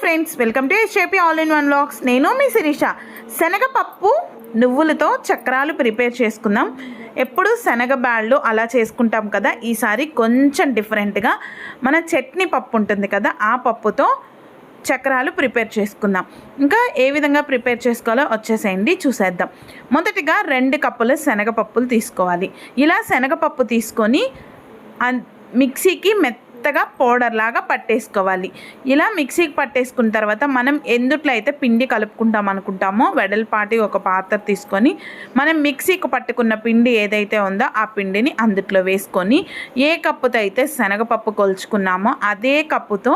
Friends welcome to SJP all in one vlogs నేను మీ శిరీష. శనగపప్పు నువ్వులతో చక్రాలు ప్రిపేర్ చేసుకుందాం. ఎప్పుడు శనగ బ్యాళ్ళు అలా చేసుకుంటాం కదా ఈసారి కొంచెం డిఫరెంట్గా మన చట్నీ పప్పు ఉంటుంది కదా ఆ పప్పుతో చక్రాలు ప్రిపేర్ చేసుకుందాం. ఇంకా ఏ విధంగా ప్రిపేర్ చేసుకోవాలో వచ్చేసేయండి చూసేద్దాం. మొదటిగా రెండు కప్పుల శనగపప్పులు తీసుకోవాలి. ఇలా శనగపప్పు తీసుకొని మిక్సీకి మిక్సీకి మెత్తగా పౌడర్ లాగా పట్టేసుకోవాలి. ఇలా మిక్సీకి పట్టేసుకున్న తర్వాత మనం ఎందుట్లో అయితే పిండి కలుపుకుంటాం అనుకుంటామో వెడల్పాటి ఒక పాత్ర తీసుకొని మనం మిక్సీకి పట్టుకున్న పిండి ఏదైతే ఉందో ఆ పిండిని అందుట్లో వేసుకొని ఏ కప్పుతో అయితే శనగపప్పు కొలుచుకున్నామో అదే కప్పుతో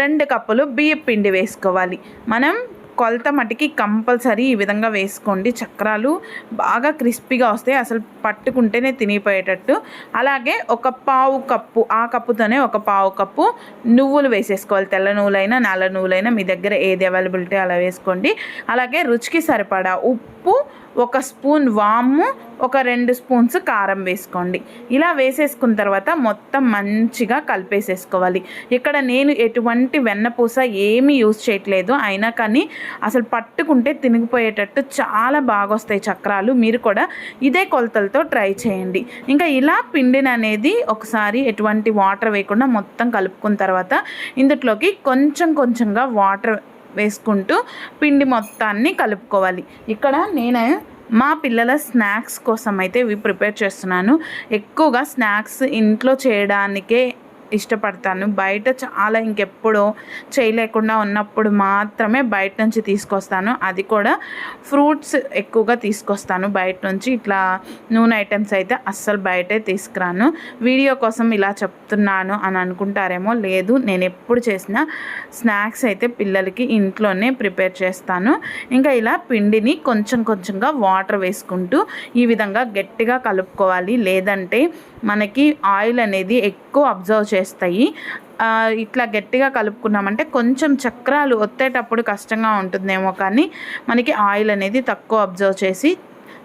రెండు కప్పులు బియ్య పిండి వేసుకోవాలి. మనం కొలత మటుకి కంపల్సరీ ఈ విధంగా వేసుకోండి. చక్రాలు బాగా క్రిస్పీగా వస్తాయి. అసలు పట్టుకుంటేనే తినిపోయేటట్టు. అలాగే ఒక పావు కప్పు ఆ కప్పుతోనే ఒక పావు కప్పు నువ్వులు వేసేసుకోవాలి. తెల్ల నువ్వులైనా నల్ల నువ్వులైనా మీ దగ్గర ఏది అవైలబిలిటీ అలా వేసుకోండి. అలాగే రుచికి సరిపడా ఉప్పు ఒక స్పూన్ వాము ఒక రెండు స్పూన్స్ కారం వేసుకోండి. ఇలా వేసేసుకున్న తర్వాత మొత్తం మంచిగా కలిపేసేసుకోవాలి. ఇక్కడ నేను ఎటువంటి వెన్నపూస ఏమీ యూజ్ చేయట్లేదు. అయినా కానీ అసలు పట్టుకుంటే తినిగిపోయేటట్టు చాలా బాగా వస్తాయి చక్రాలు. మీరు కూడా ఇదే కొలతలతో ట్రై చేయండి. ఇంకా ఇలా పిండిని అనేది ఒకసారి ఎటువంటి వాటర్ వేయకుండా మొత్తం కలుపుకున్న తర్వాత ఇందులోకి కొంచెం కొంచెంగా వాటర్ వేసుకుంటూ పిండి మొత్తాన్ని కలుపుకోవాలి. ఇక్కడ నేను మా పిల్లల స్నాక్స్ కోసం అయితే ఇవి ప్రిపేర్ చేస్తున్నాను. ఎక్కువగా స్నాక్స్ ఇంట్లో చేయడానికే ఇష్టపడతాను. బయట చాలా ఇంకెప్పుడో చేయలేకుండా ఉన్నప్పుడు మాత్రమే బయట నుంచి తీసుకొస్తాను. అది కూడా ఫ్రూట్స్ ఎక్కువగా తీసుకొస్తాను బయట నుంచి. ఇట్లా నూనె ఐటమ్స్ అయితే అస్సలు బయటే తీసుకురాను. వీడియో కోసం ఇలా చెప్తున్నాను అని అనుకుంటారేమో లేదు. నేను ఎప్పుడు చేసిన స్నాక్స్ అయితే పిల్లలకి ఇంట్లోనే ప్రిపేర్ చేస్తాను. ఇంకా ఇలా పిండిని కొంచెం కొంచెంగా వాటర్ వేసుకుంటూ ఈ విధంగా గట్టిగా కలుపుకోవాలి. లేదంటే మనకి ఆయిల్ అనేది ఎక్కువ అబ్జర్వ్ చే ఆ, ఇట్లా గట్టిగా కలుపుకున్నామంటే కొంచెం చక్రాలు ఒత్తేటప్పుడు కష్టంగా ఉంటుందేమో కానీ మనకి ఆయిల్ అనేది తక్కువ అబ్జర్వ్ చేసి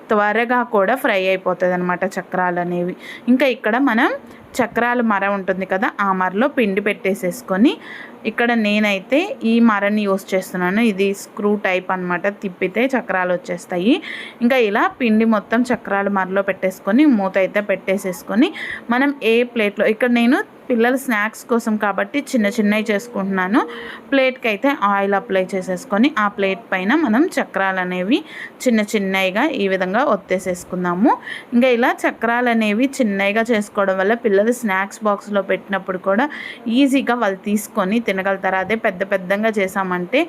త్వరగా కూడా ఫ్రై అయిపోతుంది అనమాట చక్రాలు అనేవి. ఇంకా ఇక్కడ మనం చక్రాల మర ఉంటుంది కదా ఆ మరలో పిండి పెట్టేసేసుకొని ఇక్కడ నేనైతే ఈ మరని యూస్ చేస్తున్నాను. ఇది స్క్రూ టైప్ అన్నమాట. తిప్పితే చక్రాలు వచ్చేస్తాయి. ఇంకా ఇలా పిండి మొత్తం చక్రాలు మరలో పెట్టేసుకొని మూత అయితే పెట్టేసేసుకొని మనం ఏ ప్లేట్లో ఇక్కడ నేను పిల్లల స్నాక్స్ కోసం కాబట్టి చిన్న చిన్నవి చేసుకుంటున్నాను. ప్లేట్కి అయితే ఆయిల్ అప్లై చేసేసుకొని ఆ ప్లేట్ పైన మనం చక్రాలు అనేవి చిన్న చిన్నవిగా ఈ విధంగా ఒత్తేసేసుకుందాము. ఇంకా ఇలా చక్రాలు అనేవి చిన్నవిగా చేసుకోవడం వల్ల పిల్లలు స్నాక్స్ బాక్స్లో పెట్టినప్పుడు కూడా ఈజీగా వాళ్ళు తీసుకొని తినగలుగుతారు? అదే పెద్ద పెద్దగా చేసామంటే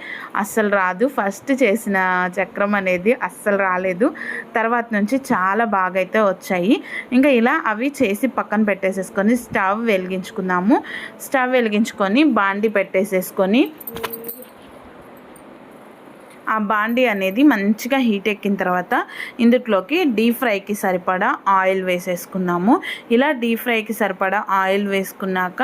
అస్సలు రాదు. ఫస్ట్ చేసిన చక్రం అనేది అస్సలు రాలేదు. తర్వాత నుంచి చాలా బాగా అయితే వచ్చాయి. ఇంకా ఇలా అవి చేసి పక్కన పెట్టేసేసుకొని స్టవ్ వెలిగించుకున్నాము. స్టవ్ వెలిగించుకొని బాండి పెట్టేసేసుకొని ఆ బాండి అనేది మంచిగా హీట్ ఎక్కిన తర్వాత ఇందులోకి డీప్ ఫ్రైకి సరిపడా ఆయిల్ వేసేసుకున్నాము. ఇలా డీప్ ఫ్రైకి సరిపడా ఆయిల్ వేసుకున్నాక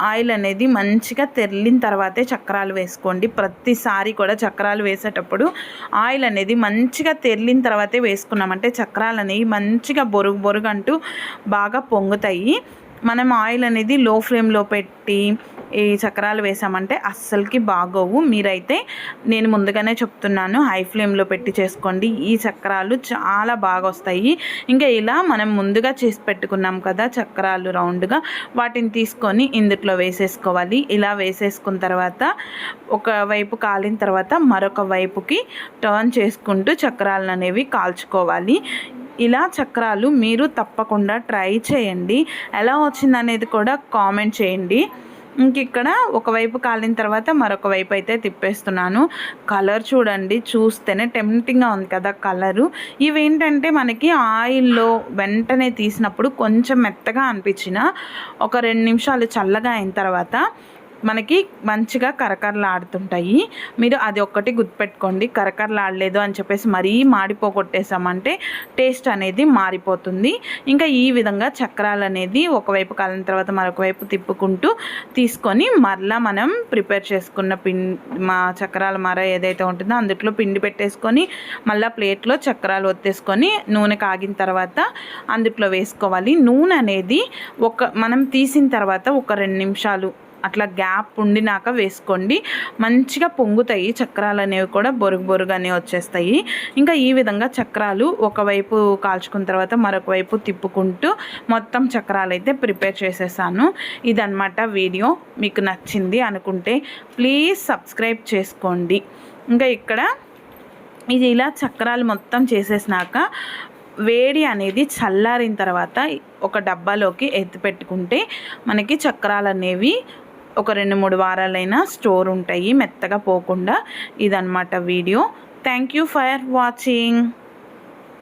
ఆయిల్ అనేది మంచిగా తెరిలిన తర్వాతే చక్రాలు వేసుకోండి. ప్రతిసారి కూడా చక్రాలు వేసేటప్పుడు ఆయిల్ అనేది మంచిగా తెరిలిన తర్వాతే వేసుకున్నామంటే చక్రాలు అనేవి మంచిగా బొరుగు బొరుగు అంటూ బాగా పొంగుతాయి. మనం ఆయిల్ అనేది లో ఫ్లేమ్లో పెట్టి ఈ చక్రాలు వేసామంటే అస్సలకి బాగోవు. మీరైతే నేను ముందుగానే చెప్తున్నాను హై ఫ్లేమ్లో పెట్టి చేసుకోండి. ఈ చక్రాలు చాలా బాగా వస్తాయి ఇంకా ఇలా మనం ముందుగా చేసి పెట్టుకున్నాం కదా చక్రాలు రౌండ్గా వాటిని తీసుకొని ఇందుట్లో వేసేసుకోవాలి. ఇలా వేసేసుకున్న తర్వాత ఒక వైపు కాలిన తర్వాత మరొక వైపుకి టర్న్ చేసుకుంటూ చక్రాలను అనేవి కాల్చుకోవాలి. ఇలా చక్రాలు మీరు తప్పకుండా ట్రై చేయండి. ఎలా వచ్చిందనేది కూడా కామెంట్ చేయండి. ఇంక ఇక్కడ ఒకవైపు కాలిన తర్వాత మరొక వైపు అయితే తిప్పేస్తున్నాను. కలర్ చూడండి చూస్తేనే టెంప్టింగ్గా ఉంది కదా కలరు ఇవేంటంటే మనకి ఆయిల్లో వెంటనే తీసినప్పుడు కొంచెం మెత్తగా అనిపించిన ఒక రెండు నిమిషాలు చల్లగా అయిన తర్వాత మనకి మంచిగా కరకరలాడుతుంటాయి. మీరు అది ఒక్కటి గుర్తుపెట్టుకోండి. కరకరలాడలేదు అని చెప్పేసి మరీ మాడిపోగొట్టేసామంటే టేస్ట్ అనేది మారిపోతుంది. ఇంకా ఈ విధంగా చక్రాలు అనేది ఒకవైపు కాలిన తర్వాత మరొక వైపు తిప్పుకుంటూ తీసుకొని మరలా మనం ప్రిపేర్ చేసుకున్న పిండి మా చక్రాల మర ఏదైతే ఉంటుందో అందుట్లో పిండి పెట్టేసుకొని మళ్ళీ ప్లేట్లో చక్రాలు ఒత్తేసుకొని నూనె కాగిన తర్వాత అందుట్లో వేసుకోవాలి. నూనె అనేది ఒక మనం తీసిన తర్వాత ఒక రెండు నిమిషాలు అట్లా గ్యాప్ ఉండినాక వేసుకోండి. మంచిగా పొంగుతాయి చక్రాలు అనేవి కూడా బొరుగు బొరుగు వచ్చేస్తాయి. ఇంకా ఈ విధంగా చక్రాలు ఒకవైపు కాల్చుకున్న తర్వాత మరొక వైపు తిప్పుకుంటూ మొత్తం చక్రాలు అయితే ప్రిపేర్ చేసేసాను. ఇదనమాట వీడియో. మీకు నచ్చింది అనుకుంటే ప్లీజ్ సబ్స్క్రైబ్ చేసుకోండి. ఇంకా ఇక్కడ ఇది ఇలా చక్రాలు మొత్తం చేసేసినాక వేడి అనేది చల్లారిన తర్వాత ఒక డబ్బాలోకి ఎత్తి పెట్టుకుంటే మనకి చక్రాలు అనేవి ఒక రెండు మూడు వారాలైనా స్టోర్ ఉంటాయి మెత్తగా పోకుండా ఇదన్నమాట video. Thank you for watching